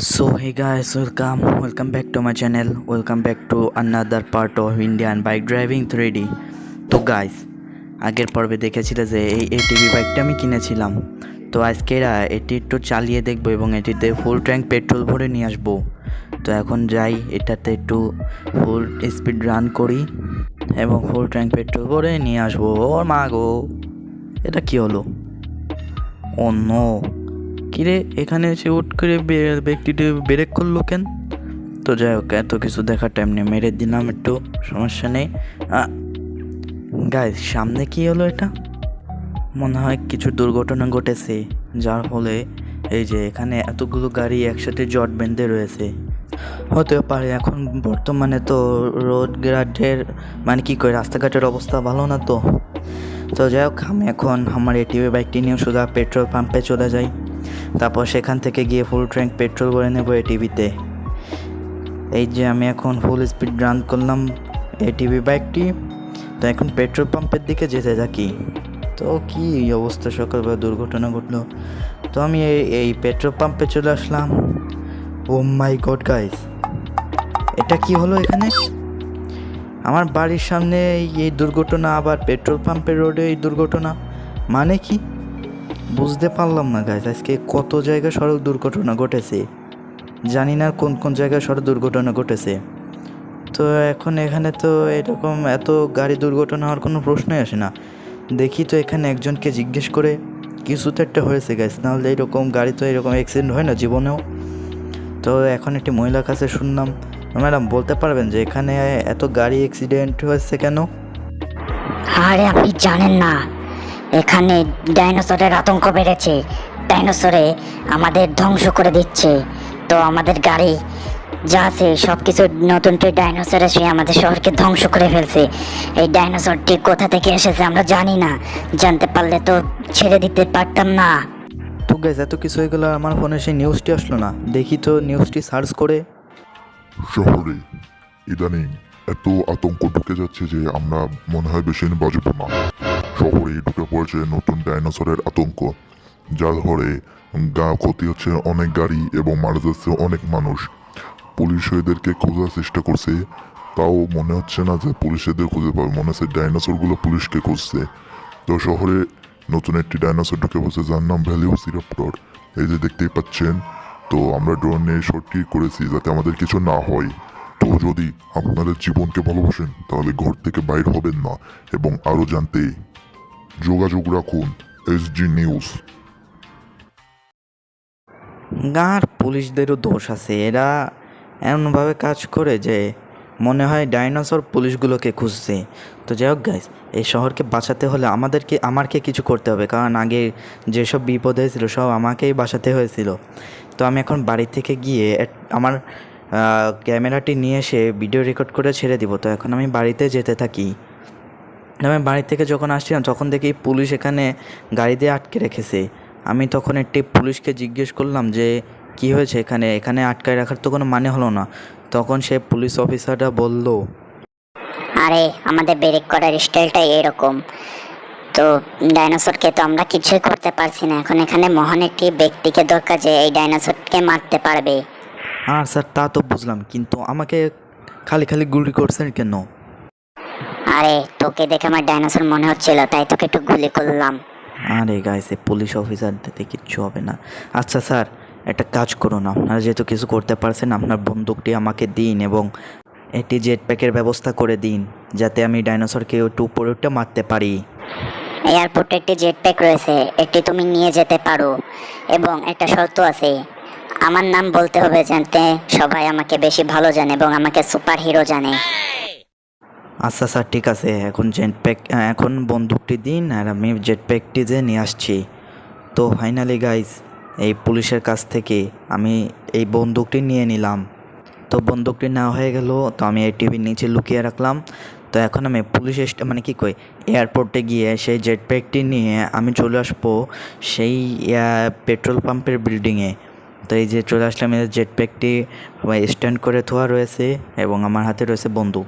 So hey guys, welcome, welcome back to my channel, welcome back to another part of Indian bike driving 3D. তো guys আগের পর্বে দেখেছিলে যে এই ATV বাইকটা আমি কিনেছিলাম। তো আজকে এরা এটি একটু চালিয়ে দেখব এবং এটিতে ফুল ট্যাঙ্ক পেট্রোল ভরে নিয়ে আসব। তো এখন যাই এটাতে একটু ফুল স্পিড রান করি এবং ফুল ট্যাঙ্ক পেট্রোল ভরে নিয়ে আসব। ওর মা গো এটা কি হলো? ও নো কিরে, এখানে এসে উঠ করে ব্যক্তিটি ব্রেক করল কেন? তো যাই হোক, এত কিছু দেখার টাইম নেই, মেরে দিলাম একটু, সমস্যা নেই। গাইজ সামনে কি হলো এটা? মনে হয় কিছু দুর্ঘটনা ঘটেছে, যার ফলে এই যে এখানে এতগুলো গাড়ি একসাথে জট বেঁধে রয়েছে। হতে পারে এখন বর্তমানে তো রোড ঘাটের মানে কি করে রাস্তাঘাটের অবস্থা ভালো না তো? তো যাই হোক, আমি এখন আমার এটিভি বাইকটি নিয়ে সোজা পেট্রোল পাম্পে চলে যাই। তারপর সেখান থেকে গিয়ে ফুল ট্যাঙ্ক পেট্রোল ভরে নেব এটিভিতে এই যে আমি এখন ফুল স্পিড রান করলাম এটিভি বাইকটি তো এখন পেট্রোল পাম্পের দিকে যেতে থাকি। তো কি অবস্থা? সকালবেলা দুর্ঘটনা ঘটলো। তো আমি এই পেট্রোল পাম্পে চলে আসলাম। ও মাই গড গাইস এটা কি হলো এখানে? আমার বাড়ির সামনে এই দুর্ঘটনা, আবার পেট্রোল পাম্পের রোডে এই দুর্ঘটনা। মানে কি? বুঝতে পারলাম না গাইজ আজকে কত জায়গায় সড়ক দুর্ঘটনা ঘটেছে? জানি না কোন কোন জায়গায় সড়ক দুর্ঘটনা ঘটেছে। তো এখন এখানে তো এরকম এত গাড়ি দুর্ঘটনা হওয়ার কোনো প্রশ্নই আসে না। দেখি তো এখানে একজনকে জিজ্ঞেস করে, কিছু তো একটা হয়েছে গাইজ নাহলে এরকম গাড়ি তো এরকম অ্যাক্সিডেন্ট হয় না জীবনেও। তো এখন একটি মহিলার কাছে শুনলাম, ম্যাডাম, বলতে পারবেন যে এখানে এত গাড়ি অ্যাক্সিডেন্ট হয়েছে কেন? আরে আপনি জানেন না এখানে ডাইনোসরের আতঙ্ক বেড়েছে। ডাইনোসরে আমাদের ধ্বংস করে দিচ্ছে। তো আমাদের গাড়ি যা আছে সব কিছু নতুন ডাইনোসর এসে আমাদের শহরকে ধ্বংস করে ফেলছে। এই ডাইনোসরটি কোথা থেকে এসেছে আমরা জানি না। জানতে পারলে তো ছেড়ে দিতে পারতাম না। তো গাইজ এত কিছু হয়ে গেলো আমার ফোনে সেই নিউজটি আসলো না। দেখি তো নিউজটি সার্চ করে। শহরে ইদানিং এত আতঙ্ক ঢুকে যাচ্ছে যে আমরা মনে হয় বেশি বাঁচব না। শহরে ঢুকে পড়েছে নতুন ডাইনোসরের আতঙ্ক। যার ফলে গা ক্ষতি হচ্ছে অনেক গাড়ি এবং মারা যাচ্ছে অনেক মানুষ। পুলিশ এদেরকে খোঁজার চেষ্টা করছে। তাও মনে হচ্ছে না যে পুলিশ এদের খুঁজে পাবে। মনে হচ্ছে ডাইনোসরগুলো পুলিশকে খুঁজছে। তো শহরে নতুন একটি ডাইনোসর ঢুকে পড়ছে যার নাম ভ্যালিউ সিরাপ্টর। এই যে দেখতেই পাচ্ছেন, তো আমরা ড্রোন নিয়ে শর্টকি করেছি যাতে আমাদের কিছু না হয়। তো যদি আপনাদের জীবনকে ভালোবাসেন, তাহলে ঘর থেকে বাইর হবেন না এবং আরও জানতে যোগাযোগ রাখুন এসজি নিউজ গাঁর পুলিশদেরও দোষ আছে। এরা এমনভাবে কাজ করে যে মনে হয় ডাইনোসর পুলিশগুলোকে খুঁজছে। তো যাই হোক গাইস এই শহরকে বাঁচাতে হলে আমাদেরকে, আমারকে কিছু করতে হবে। কারণ আগে যেসব বিপদ হয়েছিল, সব আমাকেই বাঁচাতে হয়েছিল। তো আমি এখন বাড়ি থেকে গিয়ে আমার ক্যামেরাটি নিয়ে এসে ভিডিও রেকর্ড করে ছেড়ে দিব। তো এখন আমি বাড়িতে যেতে থাকি। আমি বাড়ি থেকে যখন আসছিলাম তখন দেখি পুলিশ এখানে গাড়ি দিয়ে আটকে রেখেছে। আমি তখন একটি পুলিশকে জিজ্ঞেস করলাম যে কি হয়েছে এখানে? এখানে আটকায় রাখার তো কোনো মানে হলো না। তখন সে পুলিশ অফিসারটা বলল আরে আমাদের ব্রেক করার স্টাইলটাই এরকম। তো ডাইনোসরকে তো আমরা কিছুই করতে পারছি না। এখন এখানে মহান একটি ব্যক্তিকে দরকার যে এই ডাইনোসরকে মারতে পারবে। আর স্যার তা তো বুঝলাম কিন্তু আমাকে খালি খালি গুলি করছেন কেন? আরে তোকে দেখে আমার ডাইনোসর মনে হচ্ছিল তাই তোকে একটু গুলি করলাম। আরে গাইছে পুলিশ অফিসার দিতে কিচ্ছু হবে না। আচ্ছা স্যার একটা কাজ করুন আপনারা যেহেতু কিছু করতে পারছেন আপনার বন্দুকটি আমাকে দিন এবং একটি জেট প্যাকের ব্যবস্থা করে দিন যাতে আমি ডাইনোসরকে একটু উপরে উঠে মারতে পারি। এয়ারপোর্টে একটি জেট প্যাক রয়েছে এটি তুমি নিয়ে যেতে পারো এবং একটা শর্ত আছে। আমার নাম বলতে হবে জানতে সবাই আমাকে বেশি ভালো জানে এবং আমাকে সুপার হিরো জানে। আচ্ছা স্যার, ঠিক আছে, এখন জেট প্যাক এখন বন্দুকটি দিন আর আমি জেট প্যাকটি যে নিয়ে আসছি। তো ফাইনালি গাইস এই পুলিশের কাছ থেকে আমি এই বন্দুকটি নিয়ে নিলাম। তো বন্দুকটি না হয়ে গেল, তো আমি এই টিভির নিচে লুকিয়ে রাখলাম। তো এখন আমি পুলিশ মানে কি কই এয়ারপোর্টে গিয়ে সেই জেট প্যাকটি নিয়ে আমি চলে আসব সেই পেট্রোল পাম্পের বিল্ডিংয়ে তো এই যে চলে আসলাম, এই জেট প্যাকটি স্ট্যান্ড করে থোয়া রয়েছে এবং আমার হাতে রয়েছে বন্দুক।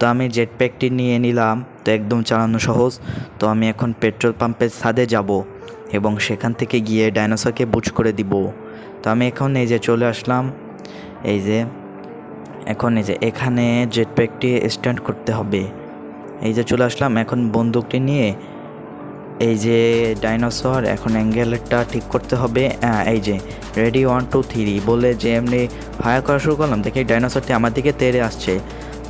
তো আমি জেট প্যাকটি নিয়ে নিলাম, তো একদম চালানো সহজ। তো আমি এখন পেট্রোল পাম্পের ছাদে যাব এবং সেখান থেকে গিয়ে ডাইনোসরকে বুঝ করে দিব। তো আমি এখন এই যে চলে আসলাম। এই যে, এখন এই যে এখানে জেট প্যাকটি স্ট্যান্ড করতে হবে। এই যে চলে আসলাম এখন বন্দুকটি নিয়ে। এই যে ডাইনোসর, এখন অ্যাঙ্গেলটা ঠিক করতে হবে। এই যে রেডি ওয়ান টু থ্রি বলে যে এমনি ফায়ার করা শুরু করলাম, দেখি ডাইনোসরটি আমার দিকে তেড়ে আসছে।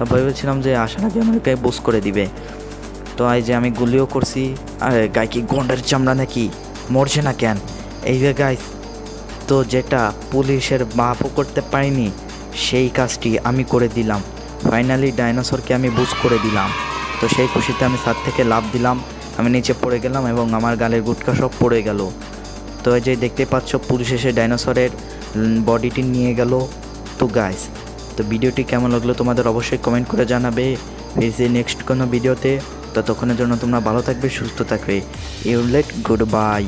তো ভেবেছিলাম যে আসার আগে আমাকে বুস করে দিবে। তো এই যে আমি গুলিও করছি, আর গাই কি গন্ডার চামড়া নাকি? মরছে না কেন? এই যে গাইস তো যেটা পুলিশের বাপও করতে পারিনি, সেই কাজটি আমি করে দিলাম। ফাইনালি ডাইনোসরকে আমি বুস করে দিলাম। তো সেই খুশিতে আমি ছাদ থেকে লাভ দিলাম, আমি নিচে পড়ে গেলাম এবং আমার গালের গুটকা সব পড়ে গেল। তো এই যে দেখতে পাচ্ছ, পুলিশ এসে ডাইনোসরের বডিটি নিয়ে গেল। তো গাইস তো ভিডিওটি কেমন লাগল তোমাদের অবশ্যই কমেন্ট করে জানাবে। ফিরছি নেক্সট কোনো ভিডিওতে, ততক্ষণের জন্য তোমরা ভালো থাকবে, সুস্থ থাকবে। You late good bye